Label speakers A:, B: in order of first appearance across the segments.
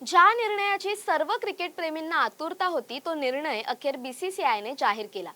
A: ज्या निर्णयाची सर्व क्रिकेट प्रेमींना आतुरता होती तो निर्णय अखेर बीसीसीआयने जाहीर केला.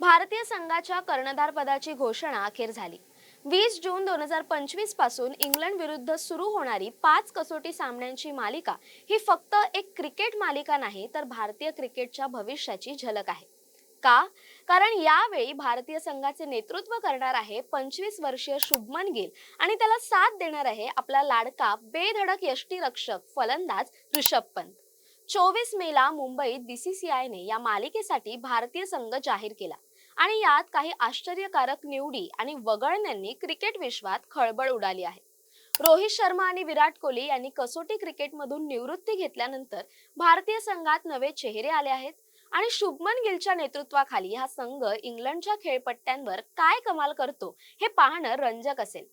A: भारतीय संघाच्या कर्णधार पदाची घोषणा अखेर झाली. वीस जून दोन हजार पंचवीसपासून इंग्लंड विरुद्ध सुरू होणारी पाच कसोटी सामन्यांची मालिका ही फक्त एक क्रिकेट मालिका नाही तर भारतीय क्रिकेटच्या भविष्याची झलक आहे. का? कारण यावेळी भारतीय संघाचे नेतृत्व करणार आहे पंचवीस वर्षीय शुभमन गिल. आणि त्याला साथ देणार आहे आपला लाडका बेधडक यष्टीरक्षक फलंदाज ऋषभ पंत. चोवीस मेला मुंबईत बीसीसीआयने या मालिकेसाठी भारतीय संघ जाहीर केला. आणि यात काही आश्चर्यकारक निवडी आणि वगळण्यांनी क्रिकेट विश्वात खळबळ उडाली आहे. रोहित शर्मा आणि विराट कोहली यांनी कसोटी क्रिकेटमधून निवृत्ती घेतल्यानंतर भारतीय संघात नवे चेहरे आले आहेत. आणि शुभमन गिलच्या नेतृत्वाखाली हा संघ इंग्लंडच्या खेळपट्ट्यांवर काय कमाल करतो हे पाहणं रंजक असेल.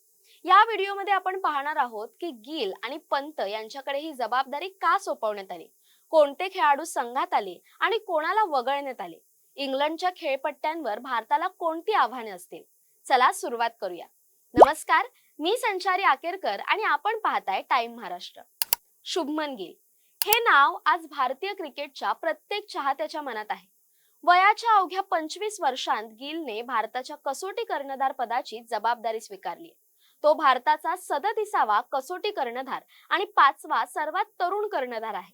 A: या व्हिडिओमध्ये आपण पाहणार आहोत की गिल आणि पंत यांच्याकडे ही जबाबदारी का सोपवण्यात आली? कोणते खेळाडू संघात आले आणि कोणाला वगळण्यात आले? इंग्लंडच्या खेळपट्ट्यांवर भारताला कोणती आव्हाने असतील? चला सुरुवात करूया. नमस्कार मी संचारी आकेरकर आणि आपण पाहताय टाइम महाराष्ट्र. शुभमन गिल. हे नाव आज भारतीय क्रिकेटच्या प्रत्येक चाहत्याच्या मनात आहे. वयाच्या अवघ्या पंचवीस वर्षांत गिलने भारताच्या कसोटी कर्णधार पदाची जबाबदारी स्वीकारली तो भारताचा सदतीसावा कसोटी कर्णधार आणि पाचवा सर्वात तरुण कर्णधार आहे.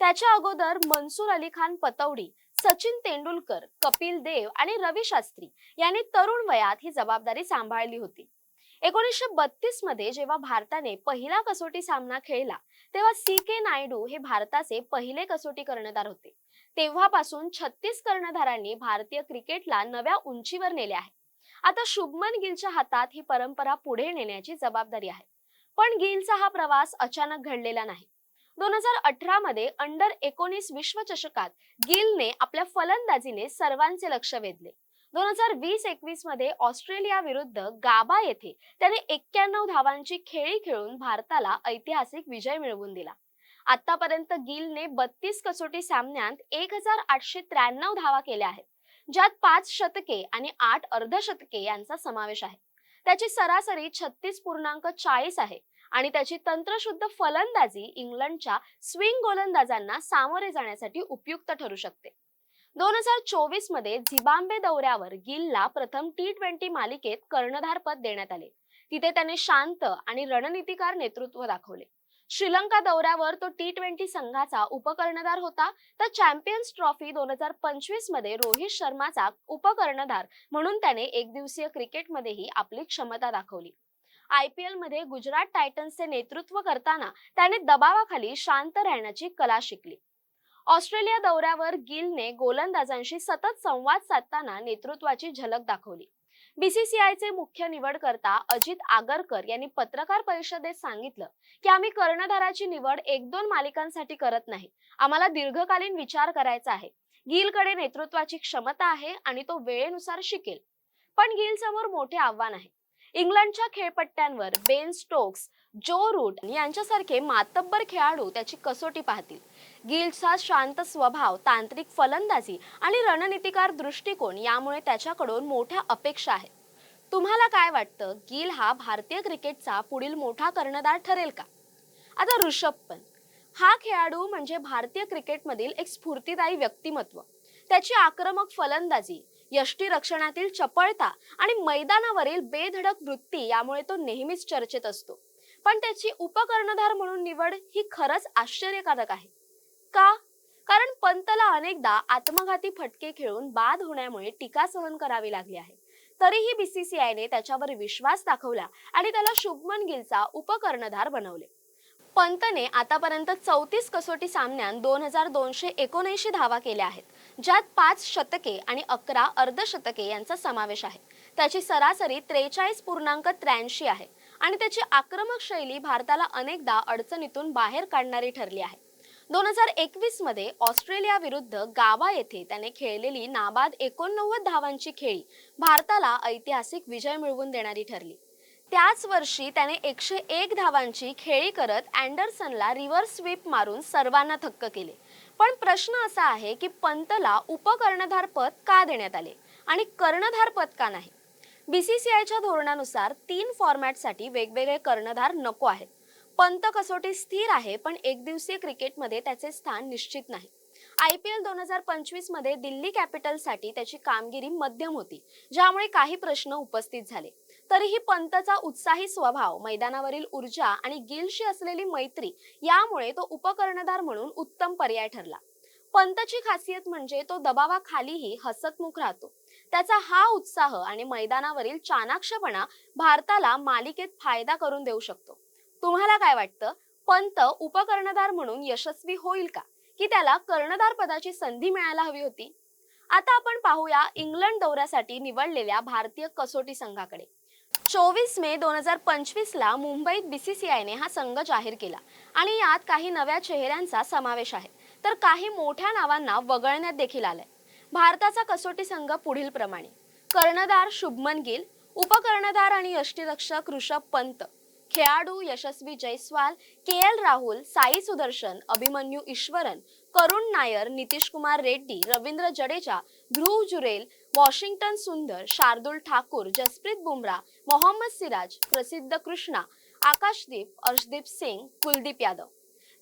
A: त्याच्या अगोदर मनसूर अली खान पतौडी सचिन तेंडुलकर कपिल देव आणि रवी शास्त्री यांनी तरुण वयात ही जबाबदारी सांभाळली होती. एकोणीसशे बत्तीसमध्ये जेव्हा भारताने पहिला कसोटी सामना खेळला तेव्हा सी के नायडू हे भारताचे पहिले कसोटी कर्णधार होते. तेव्हापासून छत्तीस कर्णधारांनी भारतीय क्रिकेटला नव्या उंचीवर नेले आहे. आता शुभमन गिलच्या हातात ही परंपरा पुढे नेण्याची जबाबदारी आहे. पण गिलचा हा प्रवास अचानक घडलेला नाही. दोन हजार अठरा मध्ये अंडर एकोणीस विश्वचषकात गिलने आपल्या फलंदाजीने सर्वांचे लक्ष वेधले. दोन हजार वीस एकवीसमध्ये ऑस्ट्रेलिया विरुद्ध गाबा येथे त्याने एक्क्याण्णव धावांची खेळी खेळून भारताला ऐतिहासिक विजय मिळवून दिला. आतापर्यंत गिलने बत्तीस कसोटी सामन्यात एक हजार आठशे त्र्याण्णव धावा केल्या आहेत ज्यात पाच शतके आणि आठ अर्धशतके यांचा समावेश आहे. त्याची सरासरी छत्तीस पूर्णांक चाळीस आहे आणि त्याची तंत्रशुद्ध फलंदाजी इंग्लंडच्या स्विंग गोलंदाजांना सामोरे जाण्यासाठी उपयुक्त ठरू शकते. दोन हजार चोवीसमध्ये झिम्बाब्वे दौऱ्यावर गिलला प्रथम टी ट्वेंटी मालिकेत कर्णधार पद देण्यात आले. तिथे त्याने शांत आणि रणनीतिकार नेतृत्व दाखवले. श्रीलंका दौऱ्यावर तो टी ट्वेंटी संघाचा उपकर्णधार होता. तर चॅम्पियन्स ट्रॉफी दोन हजार पंचवीसमध्ये रोहित शर्माचा उपकर्णधार म्हणून त्याने एक दिवसीय क्रिकेटमध्येही आपली क्षमता दाखवली. आय पी एलमध्ये गुजरात टायटन्सचे नेतृत्व करताना त्याने दबावाखाली शांत राहण्याची कला शिकली. ऑस्ट्रेलिया दौऱ्यावर गिलने गोलंदाजांशी सतत संवाद साधताना नेतृत्वाची झलक दाखवली. बीसीसीआयचे मुख्य निवडकर्ता अजित आगरकर यांनी पत्रकार परिषदेत सांगितलं की आम्ही कर्णधाराची निवड एक दोन मालिकांसाठी करत नाही. आम्हाला दीर्घकालीन विचार करायचा आहे. गिलकडे नेतृत्वाची क्षमता आहे आणि तो वेळेनुसार शिकेल. पण गिल समोर मोठे आव्हान आहे. इंग्लंडच्या खेळपट्ट्यांवर बेन स्टोक्स जो रूट यांच्यासारखे मातब्बर खेळाडू त्याची कसोटी पाहतील. गिलचा शांत स्वभाव तांत्रिक फलंदाजी आणि रणनीतिकार दृष्टिकोन यामुळे त्याच्याकडून मोठ्या अपेक्षा आहेत. तुम्हाला काय वाटतं? गिल हा भारतीय क्रिकेटचा पुढील मोठा कर्णधार ठरेल का? आता ऋषभ पंत हा खेळाडू म्हणजे भारतीय क्रिकेटमधील एक स्फूर्तिदायी व्यक्तिमत्व. त्याची आक्रमक फलंदाजी यष्टीरक्षणातील चपळता आणि मैदानावरील बेधडक वृत्ती यामुळे तो नेहमीच चर्चेत असतो. पण त्याची उपकर्णधार म्हणून निवड ही खरंच आश्चर्यकारक आहे. का? कारण पंतला अनेकदा आत्मघाती फटके खेळून बाद होण्यामुळे टीका सहन करावी लागली आहे. तरीही बीसीसीआयने त्याच्यावर विश्वास दाखवला आणि त्याला शुभमन गिलचा उपकर्णधार बनवले. पंतने आतापर्यंत चौतीस कसोटी सामन्यात दोन हजार दोनशे एकोणऐंशी धावा केल्या आहेत ज्यात पाच शतके आणि अकरा अर्धशतके यांचा समावेश आहे. त्याची सरासरी त्रेचाळीस पूर्णांक त्र्याऐंशी आहे आणि त्याची आक्रमक शैली भारताला अनेकदा अडचणीतून बाहेर काढणारी ठरली आहे. दोन हजार एकवीसमध्ये ऑस्ट्रेलिया विरुद्ध गावा येथे त्याने खेळलेली नाबाद एकोणनव्वद धावांची खेळी भारताला ऐतिहासिक विजय मिळवून देणारी ठरली. त्याच वर्षी त्याने एकशे एक धावांची खेळी करत अँडरसनला रिव्हर्स स्वीप मारून सर्वांना थक्क केले. पण प्रश्न असा आहे की पंतला उपकर्णधार पद का देण्यात आले आणि कर्णधार पद का नाही? बीसीसीआयच्या धोरणानुसार तीन फॉर्मॅटसाठी वेगवेगळे कर्णधार नको आहेत. पंत कसोटी स्थिर आहे पण एकदिवसीय क्रिकेटमध्ये त्याचे स्थान निश्चित नाही. आय पी एल दोन हजार पंचवीसमध्ये दिल्ली कॅपिटलसाठी त्याची कामगिरी मध्यम होती ज्यामुळे काही प्रश्न उपस्थित झाले. तरीही पंतचा उत्साही स्वभाव मैदानावरील ऊर्जा आणि गिलशी असलेली मैत्री यामुळे तो उपकर्णधार म्हणून उत्तम पर्याय ठरला. पंतची खासियत म्हणजे तो दबावाखालीही हसतमुख राहतो. त्याचा हा उत्साह आणि मैदानावरील चाणाक्षपणा भारताला मालिकेत फायदा करून देऊ शकतो. तुम्हाला काय वाटतं? पंत उपकर्णधार म्हणून यशस्वी होईल का? की त्याला कर्णधार पदाची संधी मिळायला हवी होती? आता आपण पाहूया इंग्लंड दौऱ्यासाठी निवडलेल्या भारतीय कसोटी संघाकडे. चोवीस मे दोन हजार पंचवीस ला मुंबईत बीसीसीआयने हा संघ जाहीर केला आणि यात काही नव्या चेहऱ्यांचा समावेश आहे. तर काही मोठ्या नावांना वगळण्यात देखील आलंय. भारताचा कसोटी संघ पुढील प्रमाणे. कर्णधार शुभमन गिल उपकर्णधार आणि यष्टीरक्षक ऋषभ पंत खेळाडू Yashasvi Jaiswal K L Rahul Sai Sudharsan Abhimanyu Easwaran Karun Nair Nitish Kumar Reddy Ravindra Jadeja Dhruv Jurel Washington Sundar Shardul Thakur Jasprit Bumrah Mohammed Siraj प्रसिद्ध कृष्णा आकाशदीप अर्शदीप सिंग कुलदीप यादव.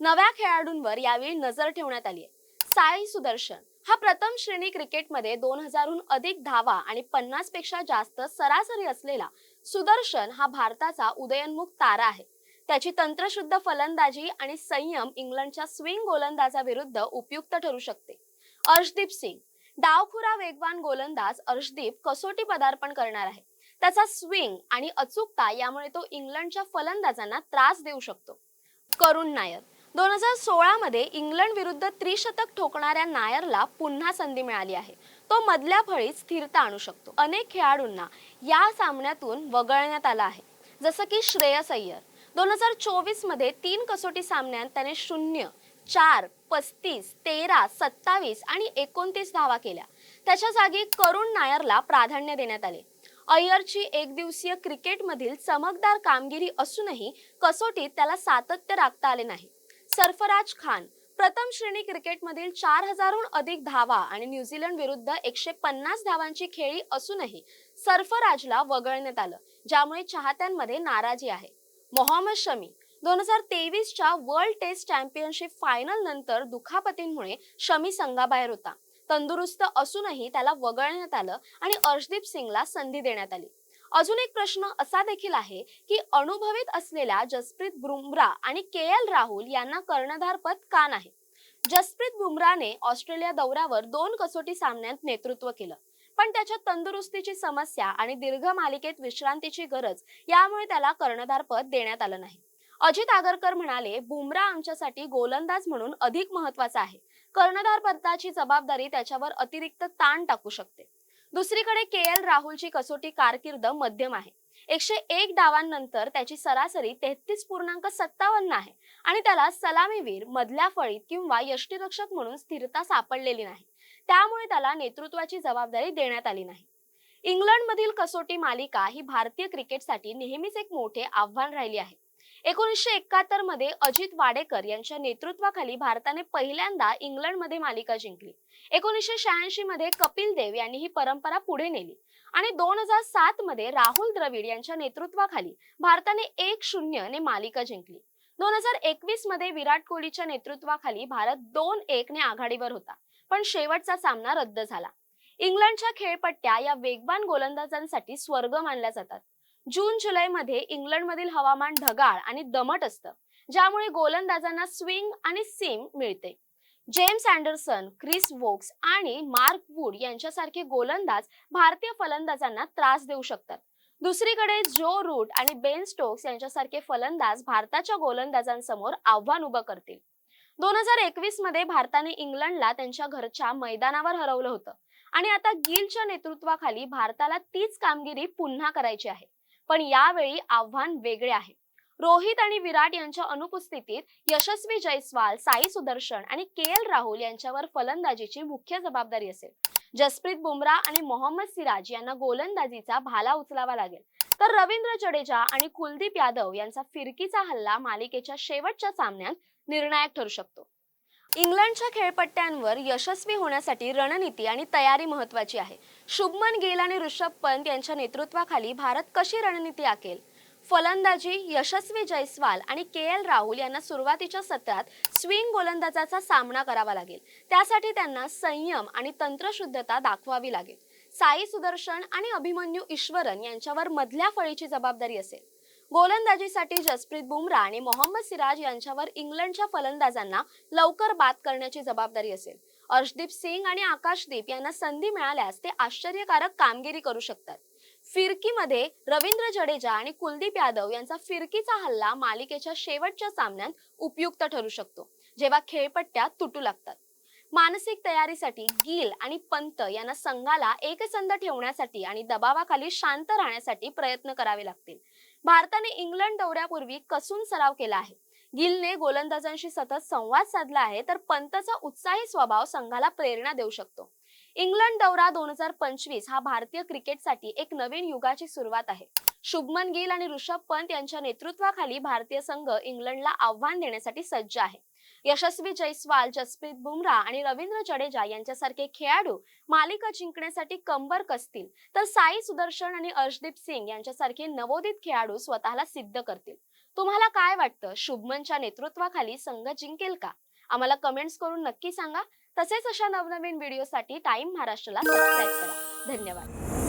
A: नव्या खेळाडूंवर यावेळी नजर ठेवण्यात आली आहे. साई सुदर्शन हा प्रथम श्रेणी क्रिकेटमध्ये दोन हजारहून अधिक धावा आणि पन्नासपेक्षा जास्त सरासरी असलेला सुदर्शन हा भारताचा उदयोन्मुख तारा आहे. त्याची तंत्रशुद्ध फलंदाजी आणि संयम इंग्लंडच्या स्विंग गोलंदाजा विरुद्ध उपयुक्त ठरू शकते. अर्शदीप सिंग डावखुरा वेगवान गोलंदाज अर्शदीप कसोटी पदार्पण करणार आहे. त्याचा स्विंग आणि अचूकता यामुळे तो इंग्लंडच्या फलंदाजांना त्रास देऊ शकतो. करुण नायर दोन हजार सोळामध्ये इंग्लंड विरुद्ध त्रिशतक ठोकणाऱ्या नायरला पुन्हा संधी मिळाली आहे. तो मधल्या फळीत स्थिरता आणू शकतो. अनेक खेळाडूंना या सामन्यातून वगळण्यात आलं आहे. जसं की श्रेयस अय्यर. दोन हजार चोवीसमध्ये तीन कसोटी सामन्यात त्याने शून्य चार पस्तीस तेरा सत्तावीस आणि एकोणतीस धावा केल्या. त्याच्या जागी करुण नायरला प्राधान्य देण्यात आले. अय्यरची एकदिवसीय क्रिकेटमधील चमकदार कामगिरी असूनही कसोटीत त्याला सातत्य राखता आले नाही. सरफराज खान प्रथम श्रेणी क्रिकेटमधील चार हजारहून अधिक धावा आणि न्यूझीलंड विरुद्ध एकशे पन्नास धावांची खेळी असूनही सरफराजला वगळण्यात आलं ज्यामुळे चाहत्यांमध्ये नाराजी आहे. मोहम्मद शमी दोन हजार तेवीसच्या वर्ल्ड टेस्ट चॅम्पियनशिप फायनल नंतर दुखापतींमुळे शमी संघाबाहेर होता. तंदुरुस्त असूनही त्याला वगळण्यात आलं आणि अर्शदीप सिंगला संधी देण्यात आली. अजून एक प्रश्न असा देखील आहे की अनुभवित असलेल्या जसप्रीत बुमरा आणि के एल राहुल यांना कर्णधार पद का नाही? जसप्रीत बुमराने ऑस्ट्रेलिया दौऱ्यावर दोन कसोटी सामन्यात नेतृत्व केलं. पण त्याच्या तंदुरुस्तीची समस्या आणि दीर्घ मालिकेत विश्रांतीची गरज यामुळे त्याला कर्णधार पद देण्यात आलं नाही. अजित आगरकर म्हणाले बुमरा आमच्यासाठी गोलंदाज म्हणून अधिक महत्त्वाचा आहे. कर्णधार पदाची जबाबदारी त्याच्यावर अतिरिक्त ताण टाकू शकते. दुसरीकडे के एल राहुलची कसोटी कारकीर्द मध्यम आहे. एकशे एक डावांनंतर त्याची सरासरी तेहतीस पूर्णांक सत्तावन्न आहे आणि त्याला सलामीवीर मधल्या फळीत किंवा यष्टीरक्षक म्हणून स्थिरता सापडलेली नाही. त्यामुळे त्याला नेतृत्वाची जबाबदारी देण्यात आली नाही. इंग्लंडमधील कसोटी मालिका ही भारतीय क्रिकेटसाठी नेहमीच एक मोठे आव्हान राहिली आहे. एकोणीसशे एकाहत्तरमध्ये अजित वाडेकर यांच्या नेतृत्वाखाली भारताने पहिल्यांदा इंग्लंडमध्ये मालिका जिंकली. एकोणीसशे शहाऐंशी मध्ये कपिल देव यांनी ही परंपरा पुढे नेली. आणि दोन हजार सात मध्ये राहुल द्रविड यांच्या नेतृत्वाखाली भारताने एक शून्य ने मालिका जिंकली. दोन हजार एकवीसमध्ये विराट कोहलीच्या नेतृत्वाखाली भारत दोन एक ने आघाडीवर होता पण शेवटचा सामना रद्द झाला. इंग्लंडच्या खेळपट्ट्या या वेगवान गोलंदाजांसाठी स्वर्ग मानल्या जातात. जून जुलै मध्ये इंग्लंडमधील हवामान ढगाळ आणि दमट असतं ज्यामुळे गोलंदाजांना स्विंग आणि सीम मिळते. जेम्स अँडरसन क्रिस वोक्स आणि मार्क वूड यांच्यासारखे गोलंदाज भारतीय फलंदाजांना त्रास देऊ शकतात. दुसरीकडे जो रूट आणि बेन स्टोक्स यांच्यासारखे फलंदाज भारताच्या गोलंदाजांसमोर आव्हान उभं करतील. दोन हजार एकवीसमध्ये भारताने इंग्लंडला त्यांच्या घरच्या मैदानावर हरवलं होतं आणि आता गिलच्या नेतृत्वाखाली भारताला तीच कामगिरी पुन्हा करायची आहे. पण यावेळी आव्हान वेगळे आहे. रोहित आणि विराट यांच्या अनुपस्थितीत यशस्वी जयस्वाल साई सुदर्शन आणि के एल राहुल यांच्यावर फलंदाजीची मुख्य जबाबदारी असेल. जसप्रीत बुमराह आणि मोहम्मद सिराज यांना गोलंदाजीचा भाला उचलावा लागेल. तर रवींद्र जडेजा आणि कुलदीप यादव यांचा फिरकीचा हल्ला मालिकेच्या शेवटच्या सामन्यात निर्णायक ठरू शकतो. इंग्लंडच्या खेळपट्ट्यांवर यशस्वी होण्यासाठी रणनीती आणि तयारी महत्वाची आहे. शुभमन गिल आणि ऋषभ पंत यांच्या नेतृत्वाखाली भारत कशी रणनीती आखेल? फलंदाजी यशस्वी जयस्वाल आणि के एल राहुल यांना सुरुवातीच्या सत्रात स्विंग गोलंदाजाचा सामना करावा लागेल. त्यासाठी त्यांना संयम आणि तंत्रशुद्धता दाखवावी लागेल. साई सुदर्शन आणि अभिमन्यू ईश्वरन यांच्यावर मधल्या फळीची जबाबदारी असेल. गोलंदाजीसाठी जसप्रीत बुमराह आणि मोहम्मद सिराज यांच्यावर इंग्लंडच्या फलंदाजांना लवकर बाद करण्याची जबाबदारी असेल. अर्शदीप सिंग आणि आकाशदीप यांना संधी मिळाल्यास ते आश्चर्यकारक कामगिरी करू शकतात. फिरकीमध्ये रवींद्र जडेजा आणि कुलदीप यादव यांचा फिरकीचा हल्ला मालिकेच्या शेवटच्या सामन्यात उपयुक्त ठरू शकतो जेव्हा खेळपट्ट्या तुटू लागतात. मानसिक तयारीसाठी गिल आणि पंत यांना संघाला एकसंध ठेवण्यासाठी आणि दबावाखाली शांत राहण्यासाठी प्रयत्न करावे लागतील. भारताने इंग्लंड दौऱ्यापूर्वी कसून सराव केला आहे. गिलने गोलंदाजांशी सतत संवाद साधला आहे तर पंतचा उत्साही स्वभाव संघाला प्रेरणा देऊ शकतो. इंग्लंड दौरा दोन हजार पंचवीस हा भारतीय क्रिकेटसाठी एक नवीन युगाची सुरुवात आहे. शुभमन गिल आणि ऋषभ पंत यांच्या नेतृत्वाखाली भारतीय संघ इंग्लंडला आव्हान देण्यासाठी सज्ज आहे. यशस्वी जयस्वाल जसप्रीत बुमराह आणि रवींद्र जडेजा यांच्यासारखे खेळाडू मालिका जिंकण्यासाठी कंबर कसतील? तर साई सुदर्शन आणि अर्शदीप सिंग यांच्यासारखे नवोदित खेळाडू स्वतःला सिद्ध करतील. तुम्हाला काय वाटतं? शुभमनच्या नेतृत्वाखाली संघ जिंकेल का? आम्हाला कमेंट्स करून नक्की सांगा. तसेच अशा नवनवीन व्हिडिओसाठी टाइम महाराष्ट्राला सबस्क्राईब करा. धन्यवाद.